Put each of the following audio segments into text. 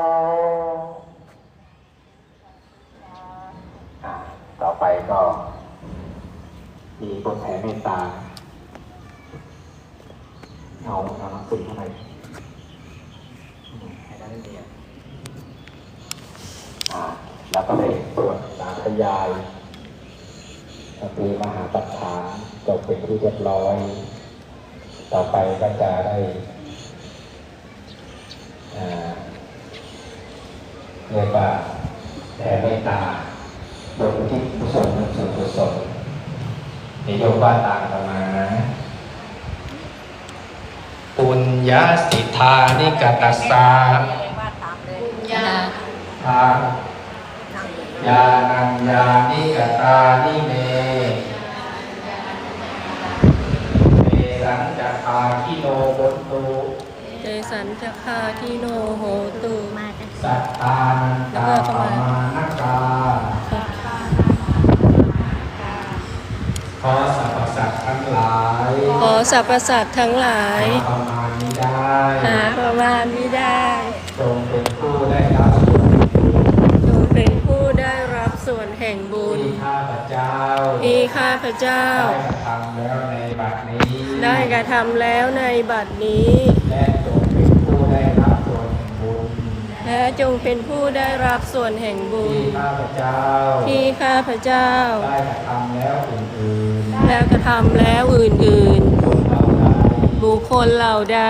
ต่อไปก็ มีบทแผ่เมตตาเอาเอาหนังสือเข้าไปให้ได้เรียนอ่า แล้วก็ได้ตรวจสาธยายสตรีมหาปัจฉาจบเป็นที่เรียบร้อย ต่อไปก็จะได้อ่า เรียกว่าแผ่เมตตาโดยที่กุศลส่วนกุศลนิยมว่าตามกันมานะปุญญาสิทธานิกตัสสะว่าตามเลยยาทางยานังยานิกตานิเมเมสังจักขาคิโนบนตุเจสันจะคาทิโนโหตุมาจาก สัตตานันตาปมาณกา ขอสรรพสัตว์ทั้งหลายขอสรรพสัตว์ทั้งหลาย หาประมาณนี้ได้หาประมาณไม่ได้จงเป็นผู้ได้รับส่วนบุญจงเป็นผู้ได้รับส่วนแห่งบุญที่ข้าพเจ้าที่ข้าพเจ้า ได้กระทำแล้วในบัดนี้ ได้กระท และจงเป็นผู้ได้รับส่วนแห่งบุญ ที่ข้าพเจ้าที่ข้าพเจ้า ได้กระทำแล้วอื่นแล้วกระทำแล้วอื่นๆบุญเหล่าใดๆบุคคลเหล่าใด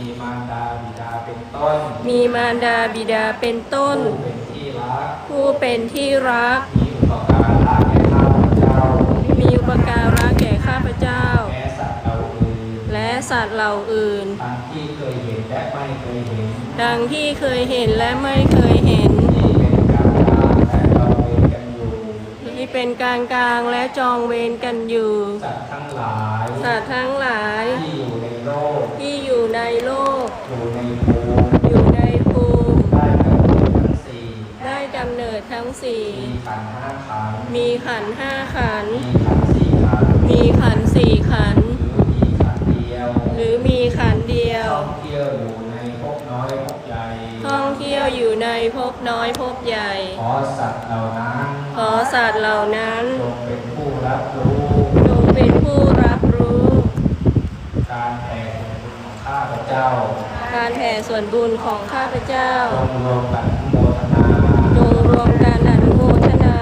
มีมารดาบิดาเป็นต้น มีมารดาบิดาเป็นต้น ผู้เป็นที่รักผู้เป็นที่รัก มีอุปการะแก่ข้าพเจ้ามีอุปการะแก่ข้าพเจ้า แม้สัตว์เราอื่นและสัตว์เหล่าอื่น ทั้ง ดังที่เคยเห็นและไม่เคยเห็นที่เป็นการกลางและเราเวรกันอยู่ที่เป็นกลางกลางและจองเวรกันอยู่ สัตว์ทั้งหลายสัตว์ทั้งหลายที่อยู่ในโลกที่อยู่ในโลก อยู่ในภูมิอยู่ในภูมิได้กำเนิดทั้งสี่ได้กำเนิดทั้งสี่มีขันห้าขันมีขันห้าขันมีขันสี่ขันมีขันสี่ขันหรือมีขันเดียวหรือมีขันเดียวเที่ยวอยู่ เที่ยวอยู่ในภพน้อยภพใหญ่ ขอสัตว์เหล่านั้นขอสัตว์เหล่านั้นจงเป็นผู้รับรู้จงเป็นผู้รับรู้ การแผ่ส่วนบุญของข้าพเจ้า การแผ่ส่วนบุญของข้าพเจ้าจงรวมกันโมทนาจงรวมการอนุโมทนา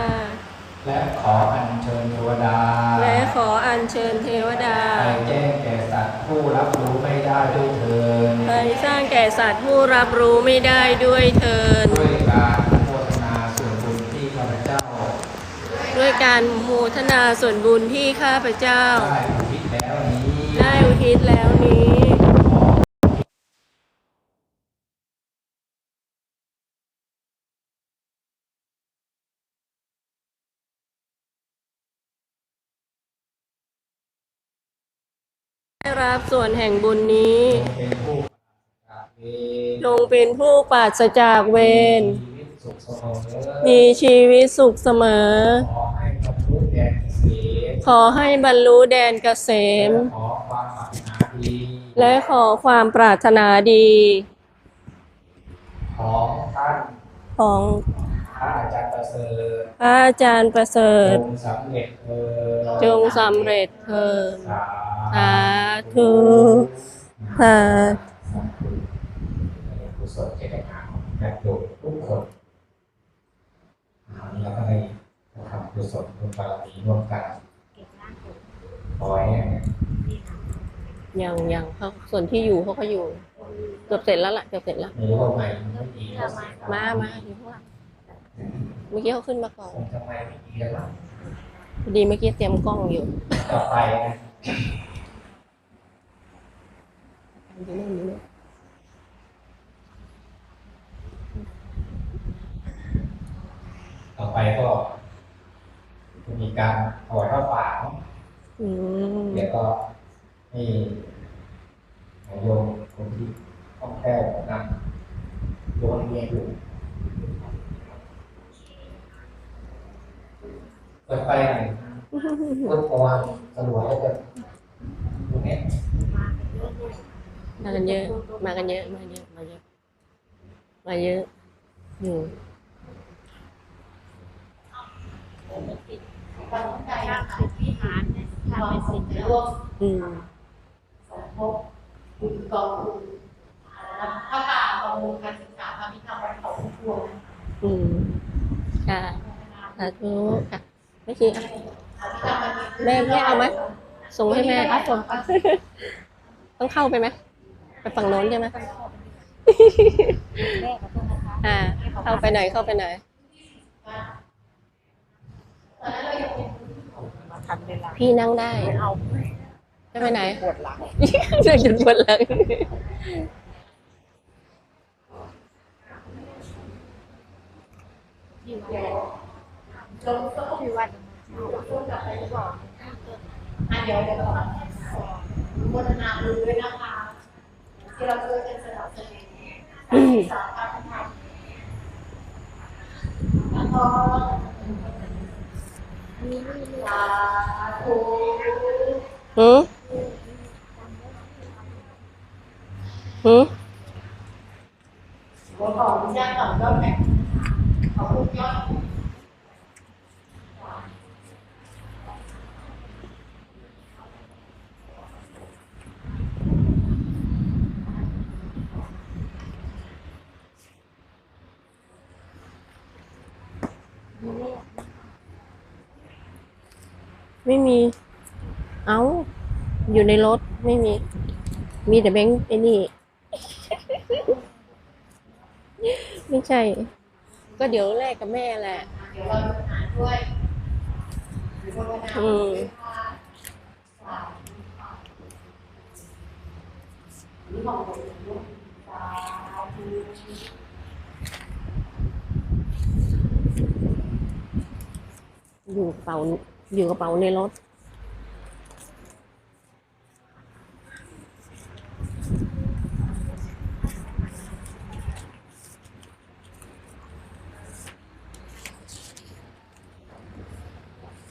และขออัญเชิญเทวดาและข ออัญเชิญเทวดา ไปแจ้งแก่สัตว์ผู้รับรู้ไม่ได้ด้วยเถิดไปสร้างแก่สัตว์ผู้รับรู้ไม่ได้ด้วยเทินด้วยการอนุโมทนาส่วนบุญที่ข้าพเจ้าด้วยการโมทนาส่วนบุญที่ข้าพเจ้า ได้อุทิศแล้วนี้ ได้อุทิศแล้วนี้ ขอ ได้ รับ ส่วนแห่งบุญนี้เป็นผู้จากเวรจงเป็นผู้ปราศจากเวรชีวิตสุขสมอมีชีวิตสุขเสมอ ขอให้บรรลุแดนเกษมขอให้บรรลุแดนเกษมขอความปรารถนาดีและขอความปรารถนาดี ของท่านของ พระอาจารย์ประเสริฐพระอาจารย์ประเสริฐจงสำเร็จเถิดจงสำเร็จเถิดสาสาธุสาธุกุศลเจตนาของญาติโยมทุกคนวันนี้เราก็ได้ทำกุศลบุญบารมีร่วมกันขอให้ยังยังเขาส่วนที่อยู่เขาก็อยู่เกือบเสร็จแล้วล่ะเกือบเสร็จแล้วมีโลกใหม่ไม่ดีมามาอยู่ข้างหลัง เมื่อกี้เขาขึ้นมาก่อนคงจะไม่ดีแล้วล่ะพอดีเมื่อกี้เตรียมกล้องอยู่ ต่อไปนะอยู่นู่นอยู่นู่นต่อไปก็จะมีการถวายข้าวป่าเนาะอืมเดี๋ยวก็ให้โยมคนที่ต้องแก้นำโยมเรียนอยู่ เปิดไฟหน่อยเปิดตัวสลัวแล้วจะตรงนี้มากันเยอะ มากันเยอะ มาเยอะ มาเยอะ มาเยอะอยู่ย่างคือวิหารเนี่ยทำเป็นสิ่งร่วมอืมสมทบคุณกองทุนพระป่าประมูลการศึกษาพระพิธรรมวัดเขาพุ่มพวงอืมค่ะสาธุค่ะ ไม่ชีอะแม่แม่เอาไหมส่งให้แม่พระสงฆ์ต้องเข้าไปไหมไปฝั่งโน้นใช่ไหมแม่ขอโทษนะคะอ่า เข้าไปหน่อยเข้าไปหน่อยมาทันเวลาพี่นั่งได้เอาจะไปไหนปวดหลังเรื่องหยุดปวดหลังที่วัดลง ก็ที่วัดอะเดี๋ยวเดี๋ยวก่อนโมทนาบุญด้วยนะคะ ที่เราช่วยกันสนับสนุนการศึกษาการทำแล้วก็สาธุหืมหืมหัวของย่างก่อนก็แบ่งขอบคุณยอด ไม่มี เอ้า อยู่ในรถไม่มี มีแต่แบงค์ไอ้นี่ ไม่ใช่ ก็เดี๋ยวแลกกับแม่แหละเดี๋ยวเราจะหาด้วยหรือว่าอืมนี่ของผมสาธุอยู่กระเป๋า อยู่กระเป๋าในรถ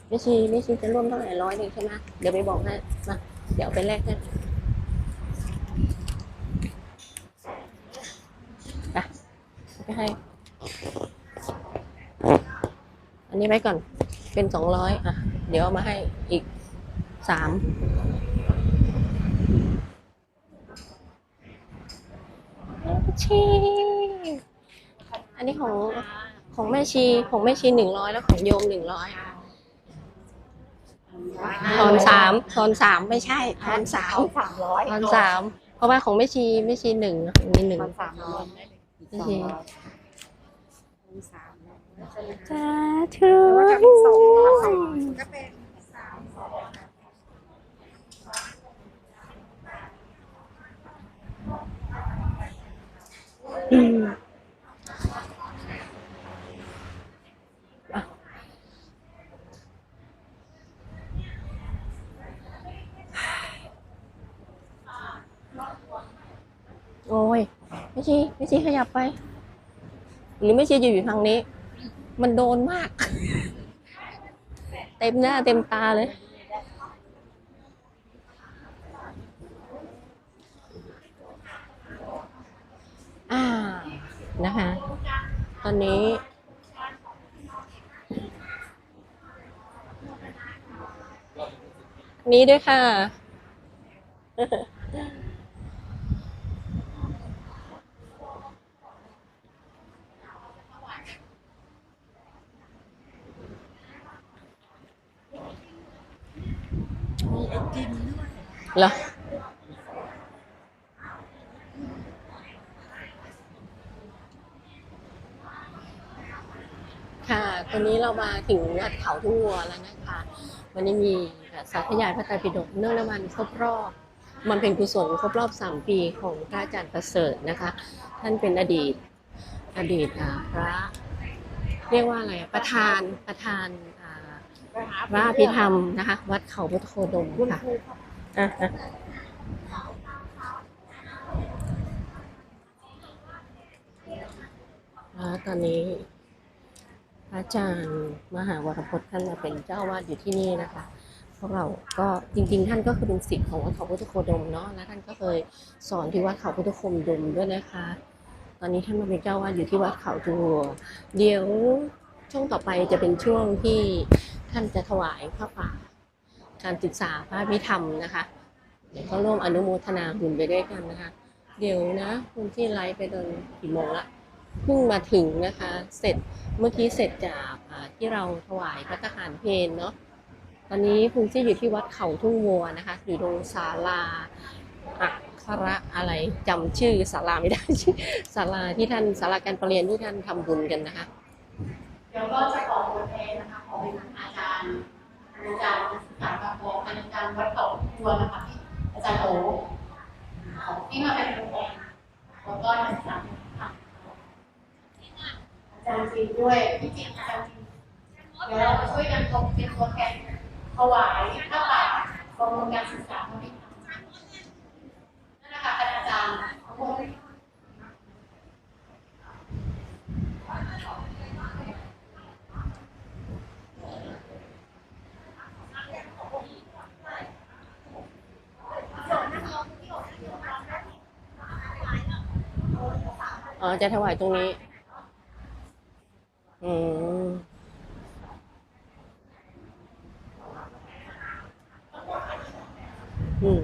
ไม่ชีไม่ชีจะร่วมเท่าไหร่ร้อยหนึ่งใช่ไหมเดี๋ยวไปบอกให้มาเดี๋ยวไปแลกให้ไปให้ อันนี้ไว้ก่อน เป็นสองร้อยอะ เดี๋ยวเอามาให้อีกสามชีอันนี้ของของแม่ชีของแม่ชีหนึ่งร้อยแล้วของโยมหนึ่งร้อยทอนสามทอนสามไม่ใช่ทอนสามสามร้อยทอนสามเพราะว่าของแม่ชีแม่ชีหนึ่งมีหนึ่งสามร้อยแม่ชีสาม สาธุก็เป็นสามสองอืมโอ้ยไม่ชีไม่ชีขยับไป หรือไม่ชีจะอยู่ทางนี้ มันโดนมาก เต็มหน้าเต็มตาเลย อ่า นะคะ ตอนนี้ นี้ด้วยค่ะ มี ไอติมด้วยเหรอค่ะตอนนี้เรามาถึงวัดเขาทุ่งวัวแล้วนะคะ วันนี้มีสาธยายพระไตรปิฎกเนื่องในวันครบรอบมันเป็นกุศลครบรอบสามปีของพระอาจารย์ประเสริฐนะคะ ท่านเป็นอดีตอดีตอ่าพระเรียกว่าอะไรอะประธานประธานอ่า พระอภิธรรมนะคะ วัดเขาพุทธโคดมค่ะแล้วตอนนี้พระอาจารย์มหาวรพจน์ท่านเป็นเจ้าวาดอยู่ที่นี่นะคะพวกเราก็จริงๆ ท่านก็คือเป็นศิษย์ของวัดเขาพุทธโคดมเนาะและท่านก็เคยสอนที่วัดเขาพุทธโคดมด้วยนะคะ ตอนนี้ท่านมาเป็นเจ้าวาดอยู่ที่วัดเขาทุงวัวเดี๋ยวช่วงต่อไปจะเป็นช่วงที่ ท่านจะถวายพระป่า การศึกษาพระพิธรรมนะคะเดี๋ยวก็ร่วมอนุโมทนาบุญไปด้วยกันนะคะ เดี๋ยวนะคุณที่ไลฟ์ไปตอนกี่โมงละเพิ่งมาถึงนะคะ เสร็จเมื่อกี้เสร็จจากที่เราถวายพระทหารเพลเนาะตอนนี้คุณที่อยู่ที่วัดเขาทุ่งวัวนะคะ อยู่ตรงศาลาอักขระอะไรจำชื่อศาลาไม่ได้ชื่อศาลาที่ท่านศาลาการประเรียนที่ท่านทำบุญกันนะคะ เดี๋ยวก็จะขอบทเพลงนะคะขอเป็นอาจารย์อาจารย์ศึกษากับโบอาจารย์วัดเขาทัวนะคะที่อาจารย์โอที่มาเป็นตัวแทนแล้วก็อาจารย์อาจารย์จีนด้วยพี่จีนอาจารย์จีนเดี๋ยวเรามาช่วยกันทบเป็นตัวแทนถวายพระป่ากรมการศึกษาพระพิธรรมนั่นนะคะอาจารย์ทั้งหมด อ๋อจะถวายตรงนี้ อืมอืม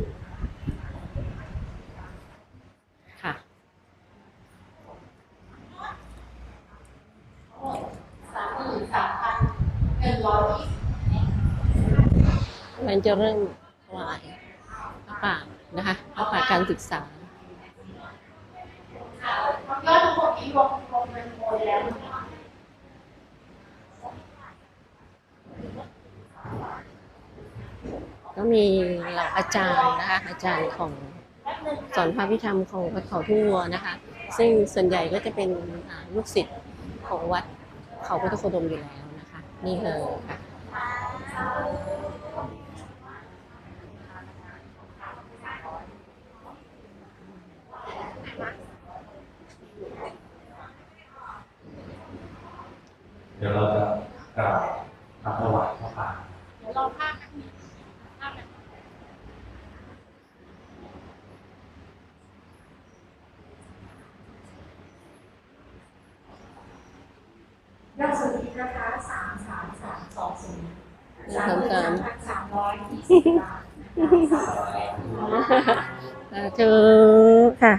ค่ะสามหมื่นสามพันหนึ่งร้อยยี่สิบมันจะเริ่มถวายพระป่านะคะพระป่าการศึกษา ยอดทั้งหมดนี้รวมรวมเงินโอนแล้วนะคะ ก็มีเหล่า อาจารย์นะคะอาจารย์ของสอนพระพิธรรมของวัดเขาทุ่งวัวนะคะ ซึ่งส่วนใหญ่ก็จะเป็นลูกศิษย์ของวัดเขาพุทธโคดมอยู่แล้วนะคะ นี่เลยค่ะเดี๋ยวเราจะกราบพระถวายพระป่าเดี๋ยวราภาพนะภาพนะ ยอดสุทธินะคะสามสามสามสองศูนย์สามหมื่นสามสามร้อยยี่สิบบาทนะคะสาธุค่ะ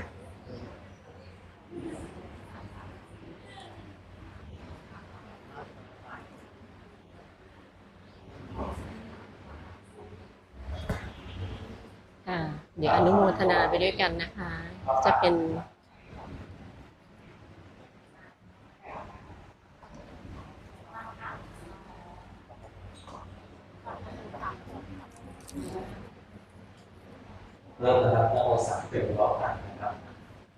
ค่ะ เดี๋ยวอนุโมทนาไปด้วยกันนะคะ จะเป็น เริ่มนะครับนะโมสามเป็นรอบกันนะครับ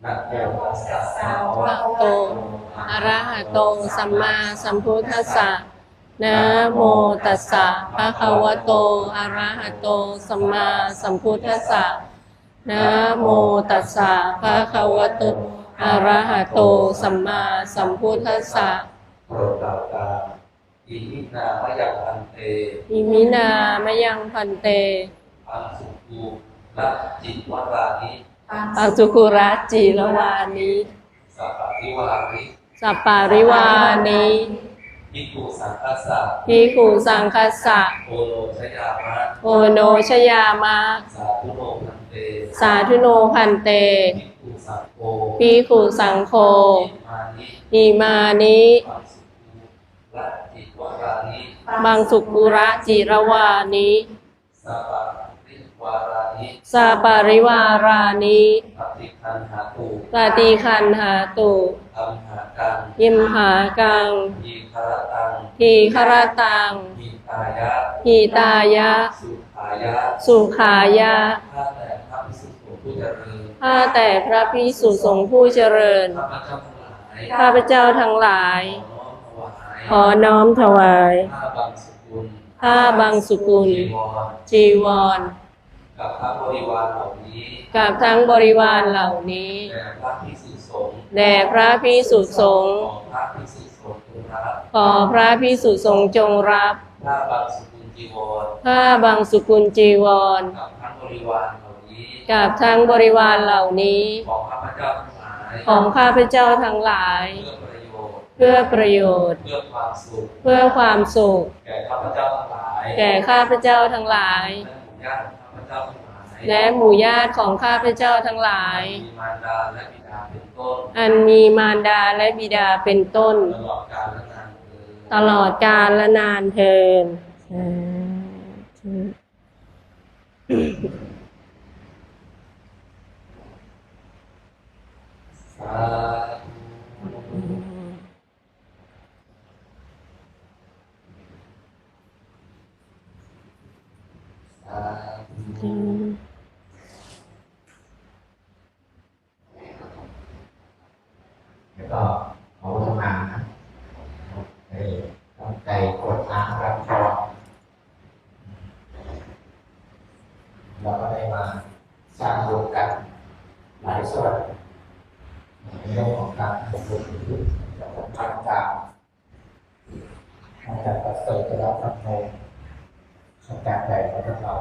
นะโมตัสสะภะคะวะพระโตอะระหะโตสัมมาสัมพุทธัสสะนะโมตัสสะภะคะวะโตอะระหะโตสัมมาสัมพุทธัสสะนะโมตัสสะภะคะวะโตอะระหะโตสัมมาสัมพุทธัสสะโปรดกล่าวตามอิมินามะยังพันเตอิมินามะยังพันเตอังสุภู ละจิตวรานิปังสุคุระจีรวานิสัพพะริวาริสัปปาริวานิภิกขุสังฆัสสะพิกขุสังคัสสะโอโนชยามะโอโนชยามะสาธุโนพันเตสาธุโนพันเตภิกขุสังโฆพิกขุสังโฆมานิอิมานิปังสุภูละจิตวรานิบางสุกุระจิรวานิสัพพะริ วารานิสาปาริวารานิปฏิคันหาตุปฏิคันหาตุธรรมหากังยิมหากังยีคารตังทีครตังยีตายะหิตายะ สุขายะ สุขายะข้าแต่พระภิกษุสงฆ์ผู้เจริญข้าแต่พระพิสุสงฆ์ผู้เจริญ ข้าพเจ้าทั้งหลายข้าพเจ้าทั้งหลายขอน้อมถวายขอน้อมถวายผ้าบางสกุลผ้าบางสุกุลจีวรจีวร กับพระบริวารเหล่านี้ กับทั้งบริวารเหล่านี้แด่พระภิกษุสงฆ์แด่พระพิสุสงฆ์ขอพระภิกษุสงฆ์จงรับขอพระพิสุสงฆ์จงรับผ้าบางสกุลจีวรผ้าบางสุกุลจีวร กับทั้งบริวารเหล่านี้ กับทั้งบริวารเหล่านี้ ของข้าพเจ้าทั้งหลาย ของข้าพเจ้าทั้งหลาย เพื่อประโยชน์ เพื่อประโยชน์เพื่อความสุข เพื่อความสุข แก่ข้าพเจ้าทั้งหลาย แก่ข้าพเจ้าทั้งหลาย และหมู่ญาติของข้าพเจ้าทั้งหลาย และหมู่ญาติของข้าพเจ้าทั้งหลาย มีมารดาและบิดาเป็นต้น อันมีมารดาและบิดาเป็นต้น ตลอดกาลและนานเทอญตลอดกาลและนานเทินสาธุ สาธุสาธุ แล้วก็ขอทำงานนะเออตั้งใจกดน้ำรับพรเราก็ได้มาสร้างรวมกันหลายส่วนในเรื่องของการฝึกฝนจากทางการอาจารย์ประเสริฐจะรับฟังในอาจารย์ใหญ่ของเรา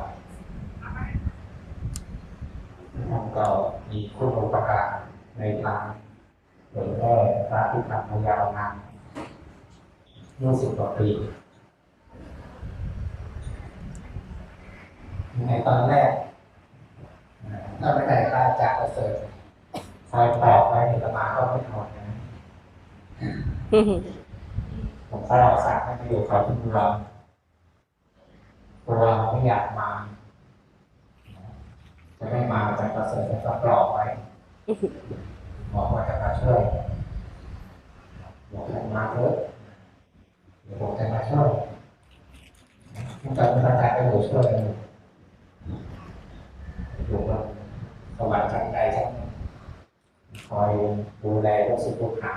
ท่านก็มีคุณอุปการในทาง เผยแพร่พระที่ทำมายาวนาน 20กว่าปีในตอนแรกถ้าไม่ได้พระอาจารย์ประเสริฐคอยตอบไว้ในตมาก็ไม่ถอดนะผมก็สั่งให้ไปอยู่กับที่บุรีตัวเราไม่อยากมาจะไม่มาจารย์ประเสริฐจะกรอบไว้บอกว่าจะมาช่วยบอกให้มาเถอะเดี๋ย ผมจะมาช่วยทุกการพระอาจาย์ก็อยู่ช่วยกันอยู่อยู่กับสวรรค์ชั้นใดชั้นคอยดูแลลูกศิษย์ลูกหา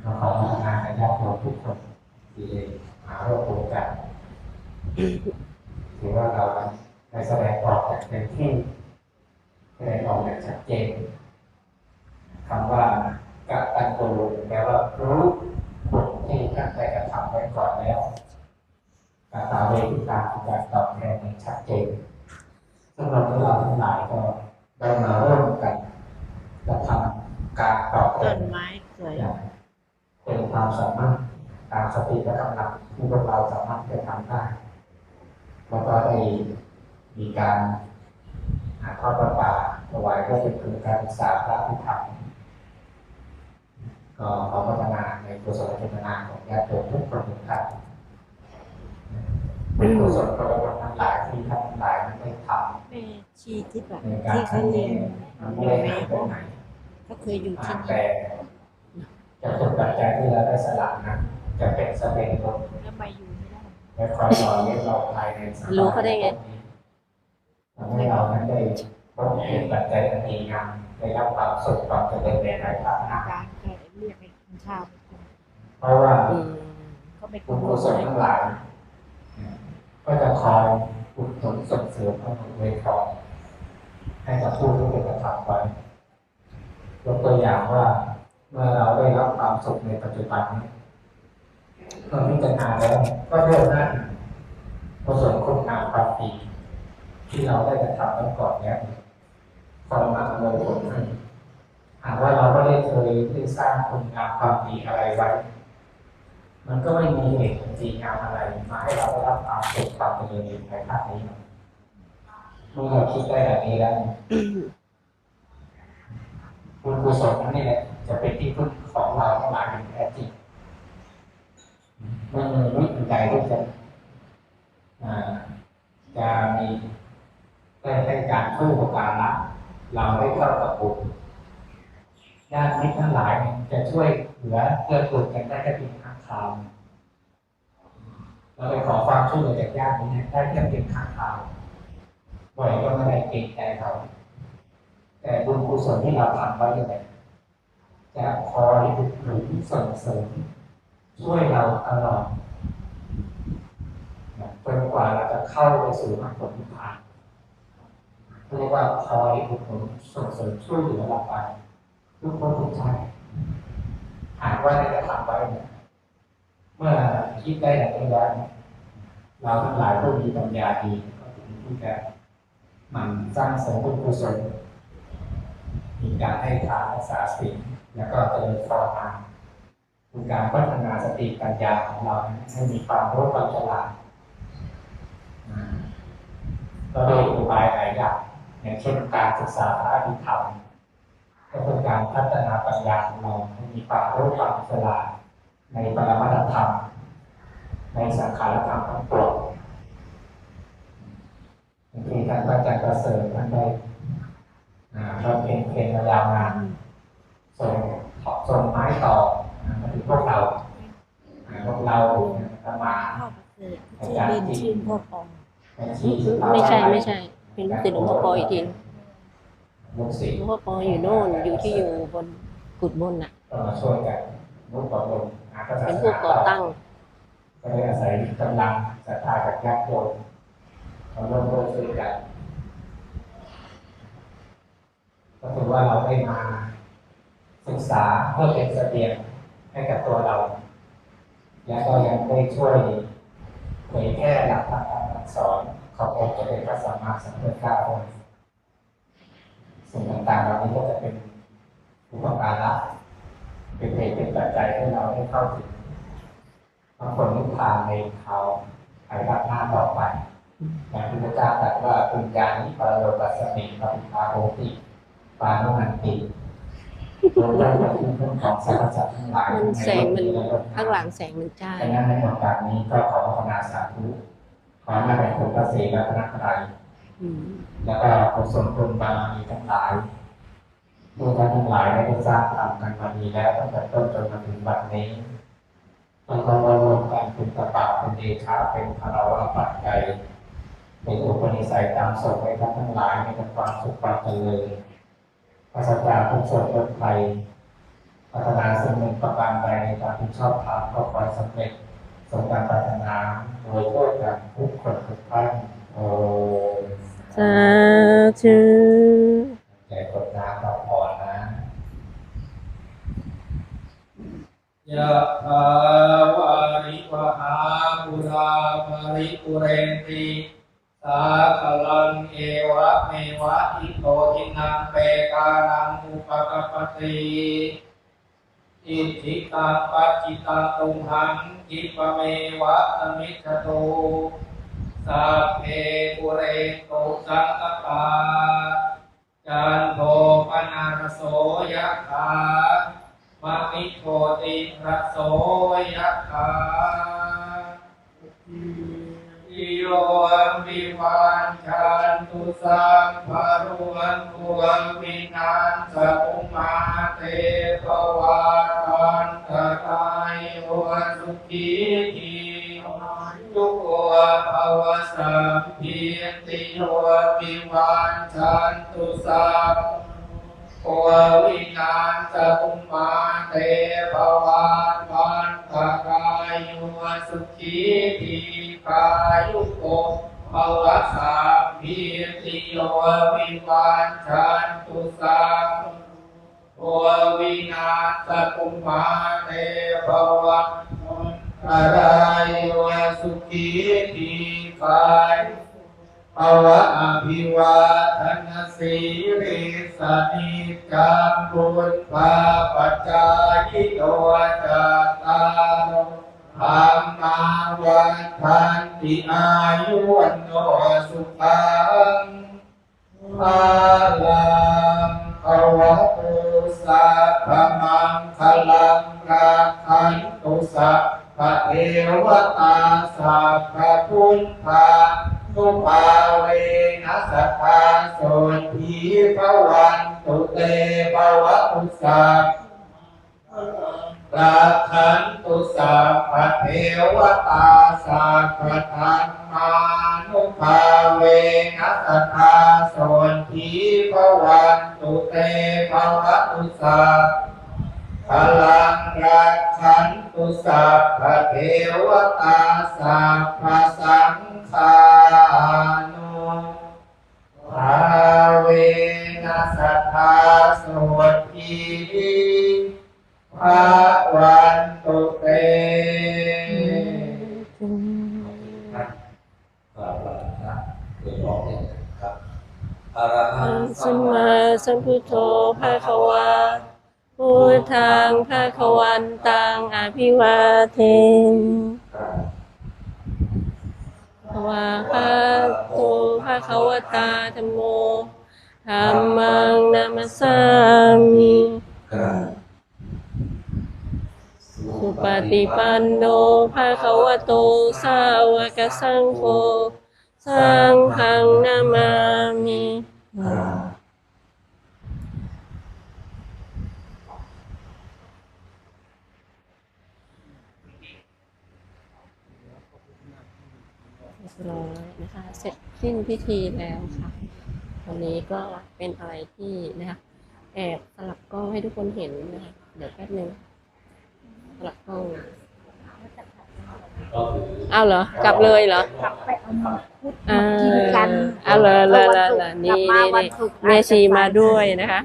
เราขอพัฒนให้ญาติโยมทุกคนที่หาโรคภูมิกันถือว่าเราได้แสดงออกอย่างเต็มที่แสดงออกอย่างชัดเจนคำว่ากตัญญูแปลว่ารู้ ที่ตั้งใจกระทำไว้ก่อนแล้วกตาเวทิตาคือการตอบแทนอย่างชัดเจนซึ่งเราเราทั้งหลายก็ได้มาร่วมกันกระทำการตอบแทต้นนไม้สวยอย่างเป็นความสามารถตามสติและกำลังที่พวกเราสามารถจะทำได้แล้วก็ได้มีการหาทอดประปาถวายก็เป็นคือการศึกษาพระพิธรรม ก็ขอพัฒนาในกุศลเจตนาของญาติโยมทุกคนทุกท่านเป็นกุศลประวัติทั้งหลายที่ท่านทั้งหลายนั้นได้ทแม่ชีที่แบบำในการที่เขาเรียนมันไม่ได้หายไปไหนเขาเคยอยู่ที่นี่แต่จะถูกปัจจัยที่เราได้สละนั้นจะเป็นเสบียงลมแล้วมาอยู่ไม่ได้และคอยรอเลี้ยงเราภายในสรู้เขาได้ไงทำให้เรานั้นได้พบเห็นปัจจัยอันดีงามได้รับความสุขความเจริญในภายภาคหน้า การแก่เรียกไปกินข้าวไปกินเพราะว่าอืมเขาไปคุกิณนกุศลทั้งหลายก็จะคอยอุดหนุนส่งเสริมพระมุขเวทองให้กับผู้ที่เป็นกระทำไว้ยกตัวอย่างว่า เมื่อเราได้รับความสุขในปัจจุบันนี้เราพิจารณาแล้วก็เริ่มนั่นกุศลคุณงามความดีที่เราได้กระทำไว้ก่อนแล้วคอยมาอำนวยผลให้ หากว่าเราไม่ได้เคยได้สร้างคุณงามความดีอะไรไว้ มันก็ไม่มีเหตุผลจริงงามอะไรมาให้เราได้รับความสุขความเจริญในภาคนี้เมื่อเราคิดได้แบบนี้แล้วบุญกุศลนั่นนี่แหละจะเป็นที่พึ่งของเราทั้งหลายอย่างแท้จริงไม่มีวิธีใดที่จะจะมีได้ให้การช่วยอุปการะเราได้เข้ากับบุญ ญาติมิตรทั้งหลายเนี่ยจะช่วยเหลือเพื่อกูลกันได้แค่เพียงข้งคราวเราไปขอความช่วยเหลือจากญาตินี่ได้แค่เพียงข้งคราวบ่อยก็ไม่ได้เกรงใจเขา แต่บุญกุศลที่เราทำไว้เนี่ยจะคอยอุดหนุนส่งเสริมช่วยเราตลอดนะจนกว่าเราจะเข้าไปสู่มรรคผลนิพพานเรียกว่าคอยอุดหนุนส่งเสริมช่วยเหลือเราไป ทุกคนทุกชาติหากว่าได้กระทำไว้เนี่ยเมื่อคิดได้แบบนี้แล้วเนี่ยเราทั้งหลายผู้มีปัญญาดีก็ถึงที่จะหมันสร้างเสริมบุญกุศลมีการให้ทานรักษาศีลแล้วก็เจริญภาวนาคือการพัฒนาสติปัญญาของเราให้มีความรู้ความฉลาดอ่าก็โดยอุบายหลายอย่างอย่างเช่นการศึกษาพระอภิธรรม ก็เป็นการพัฒนาปัญญาของเราให้มีความรู้ความฉลาดในปรมัตถธรรม ในสังขารธรรมทั้งปวงบางทีท่านพระอาจารย์ประเสริฐท่านได้อ่าเราเพลงเพลงมายาวนานส่งส่งไม้ต่ออ่ามาถึงพวกเราอ่าพวกเราประมาณพ่อประเสริฐชื่อเล่นชื่อพ่อปองเป็นที่ไม่ใช่ไม่ใช่ เป็นลูกศิษย์หลวงพ่อปออีกที ลูกศิษหลย์วงพ่อปออยู่โน่นอยู่ที่อยู่บนกุดบนน่ะ ก็มาช่วยกันรูปประมวลงานพระศาเป็นสผู้นาก่อตั้ง ก็เลยอาศัยกำลังศรัทธาจากญาติโยมมาร่วมด้วยช่วยกันก็ถือว่าเราได้มาศึกษาเพื่อเป็นเสบียงให้กับตัวเรา และก็ยังได้ช่วยเผยแพร่หลักธรรมคำสอนขององค์สมเด็จพระสัมมาสัมพุทธเจ้าองค์ สิ่งต่างๆเหล่านี้ก็จะเป็นอุปการะเป็นเหตุเป็นปัจจัยให้เราได้เข้าถึงพระผลนิพพานในเขาภายภาคหน้าต่อไปอย่างที่พระเจ้าตรัสว่าปุญญานิปรโยปัสสมิปฏิภาโหติปานุหันติโดยได้จากที่พึ่งของสรรพสัตว์ทั้งหลายมันแสงมันในโลกนี้ข้างหลังแสงมันจ้าดังนั้นในโอกาสนี้ก็ขอพัฒนาสาธุขอมาเป็นคุณพระศรีรัตนตรัยอืม แล้วก็กุศลบุญบารมีทั้งหลายผู้ท่านทั้งหลายได้สร้างทำกันมาดีแล้วตั้งแต่ต้นจนมาถึงบัดนี้ต้องต้องรวมกันเป็นตะปาเป็นเดชาเป็นภารวะปัจจัยเป็นอุปนิสัยตามสมให้ท่านทั้งหลายในความสุขความเจริญปราจากทุกโศกโรคภัยพัฒนาสิ่งหนึ่งประการใดในการที่ชอบทำก็ขอให้สำเร็จสมการปรารถนาโดยทั่วกันทุกคนทุกท่านโอ้ สาธุใจกดน้ำต่อพรนะยะถาวาริวหาปุราภริปุเรนติสาคลังเอวะเมวะอิโตทินังเปกานังอุปกปปติอิทธิตังปัจจิตังตุมหังกิปเมวะสมิจจโต สัพเพปุเรนโตสังกปาจันโทปนารโสยะถามามิโชติระโสยะถาอิโยมิวันชันตุสัมภารุวันตุวัมปินันสตุมาเตภวันตันตรายโยสุขีที ทุกโวภวสัมพีติโยปิวันชันตุสัมโอวินานสตุมาเตภวันวันตกายโยสุขีทีกายุโกภวะสาพีติโยวิวันชันตุสังโอวินาศตุมาเตภวัน อะไรโยสุขีทีกายภวะอภิวาทนาสีริสนิจังบุญภาปัจจายิโตจัตตารธรรมาวันทันติอายุวันโนสุขังภาลังภวะตุสัพพมังคลังรักขันตุสัพ พะเทวตาสัพพะพุทธาทุปาเวนัสทธาโสทีภวันตุเตภวะตุสัพรักขันตุสัพพะเทวตาสัพพะธรรมานุภาเวนัสทธาโสทีภวันตุเตภวะตุสัพ พลังรักขันตุสัพพะเทวตาสัพพะสังฆานุภาเวนัสทธาโสทีภาวันตุเตท่านกราบลาพระโดยรอบเนี่ยครับอะระหังสัมมาสัมพุทโธภะคะวา พุทธังภะควันตังอภิวาเทนวาคาโตภะควตาธัมโมธัมมังนามัสสามิสุปฏิปันโนภะควโต สาวกสังโฆ สังฆังนามามิ เรียบร้อยนะคะ เสร็จสิ้นพิธีแล้วค่ะ วันนี้ก็เป็นอะไรที่นะคะแอบสลับกล้องให้ทุกคนเห็นนะคะ เดี๋ยวแป๊บนึงสลับกล้อง เอาเหรอกลับเลยเหรอกลับไปเอามาพุทธอ่ามากินกันเอาเลยเลยเลยกเลลัยบนี่มานี่วันนี่ศุกร์แม่ชีมาด้วยนะคะ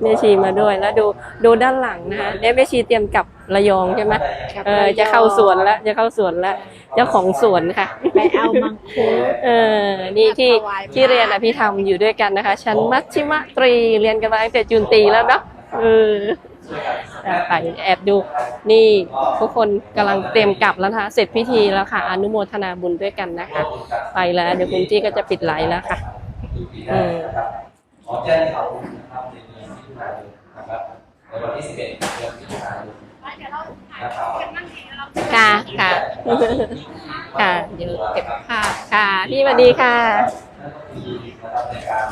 แม่ชีมาด้วยแล้วดูดูด้านหลังนะคะเนี่ยแม่ชีเตรียมกลับระยองใช่ไหมกลับเออจะเข้าสวนแล้วจะเข้าสวนแล้วเจ้าของสวนค่ะไปเอามังคุดเออนี่ที่ถวายพระที่เรียนอภิธรรมอยู่ด้วยกันนะคะชั้นมัชชิมตรีเรียนกันมาตั้งแต่จุนตรีแล้วเนาะเออแต่ ไปแอบดูนี่ทุกคนกำลังเตรียมกลับแล้วนะคะเสร็จพิธีแล้วค่ะ อนุโมทนาบุญด้วยกันนะคะ ไปแล้ว เดี๋ยวคุณจี้ก็จะปิดไลฟ์แล้วค่ะเออขอแจ้งข่าวนะครับในเดือนมิถุนายนนะครับในวันที่ 11เดือนมิถุนายนนะครับค่ะค่ะค่ะเดี๋ยวเก็บภาพค่ะพี่สวัสดีค่ะนะครับในการ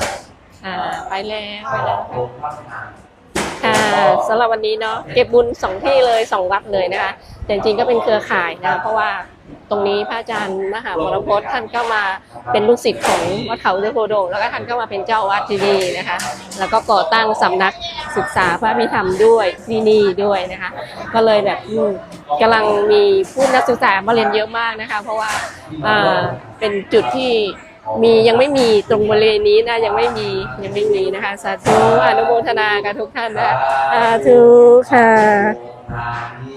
ค่ะไปแล้วไปแล้วลงพัฒนา ค่ะสำหรับวันนี้เนาะเก็บบุญสองที่เลยสองวัดเลยนะคะแต่จริงๆก็เป็นเครือข่ายนะคะเพราะว่าตรงนี้พระอาจารย์มหาวรพจน์ท่านก็มาเป็นลูกศิษย์ของวัดเขาเจ้าโคโดงแล้วก็ท่านก็มาเป็นเจ้าวัดที่นี่นะคะ แล้วก็ก่อตั้งสำนักศึกษาพระพิธรรมด้วยที่นี่ด้วยนะคะ ก็เลยแบบอืมกำลังมีผู้นักศึกษามาเรียนเยอะมากนะคะ เพราะว่าเป็นจุดที่ มียังไม่มีตรงบริเวณนี้นะยังไม่มียังไม่มีนะคะสาธุอนุโมทนากับทุกท่านนะคะสาธุค่ะ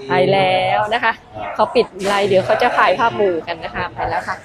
ไปแล้วนะคะเขาปิดไลน์เดี๋ยวเขาจะถ่ายภาพหมู่กันนะคะไปแล้วค่ะ